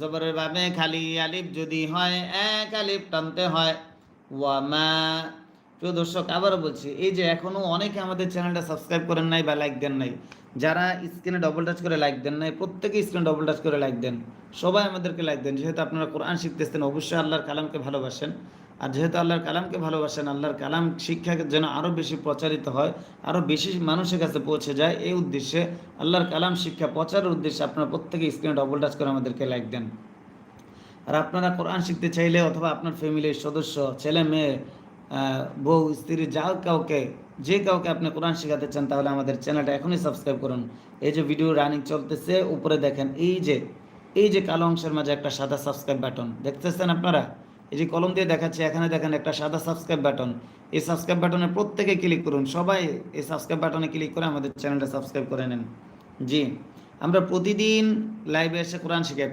জবরের বাবে খালি আলিফ যদি হয়, এক আলিফ টানতে হয়। ওয়ামা প্রিয় দর্শক, আবারও বলছি, এই যে এখনও অনেকে আমাদের চ্যানেলটা সাবস্ক্রাইব করেন নাই বা লাইক দেন নাই, যারা স্ক্রিনে ডবল টাচ করে লাইক দেন নাই, প্রত্যেকে স্ক্রিনে ডবল টাচ করে লাইক দেন, সবাই আমাদেরকে লাইক দেন। যেহেতু আপনারা কোরআন শিখতেছেন, অবশ্যই আল্লাহর কালামকে ভালোবাসেন। আর যেহেতু আল্লাহর কালামকে ভালোবাসেন, আল্লাহর কালাম শিক্ষা যেন আরও বেশি প্রচারিত হয় আরও বেশি মানুষের কাছে পৌঁছে যায়, এই উদ্দেশ্যে আল্লাহর কালাম শিক্ষা প্রচারের উদ্দেশ্যে আপনারা প্রত্যেকে স্ক্রিনে ডবল টাচ করে আমাদেরকে লাইক দেন। আর আপনারা কোরআন শিখতে চাইলে অথবা আপনার ফ্যামিলির সদস্য, ছেলে মেয়ে বউ, স্ত্রী যা কাউকে, যে কাউকে আপনি কোরআন শেখাতে চান তাহলে আমাদের চ্যানেলটা এখনই সাবস্ক্রাইব করুন। এই যে ভিডিও রানিং চলতেছে, উপরে দেখেন এই যে এই যে কালো অংশের মাঝে একটা সাদা সাবস্ক্রাইব বাটন দেখতেছেন আপনারা? এই যে কলম দিয়ে দেখাচ্ছে, এখানে দেখেন একটা সাদা সাবস্ক্রাইব বাটন এই সাবস্ক্রাইব বাটনে প্রত্যেকে ক্লিক করুন। সবাই এই সাবস্ক্রাইব বাটনে ক্লিক করে আমাদের চ্যানেলটা সাবস্ক্রাইব করে নেন। জি, আমরা প্রতিদিন লাইভে এসে কোরআন শিখাই।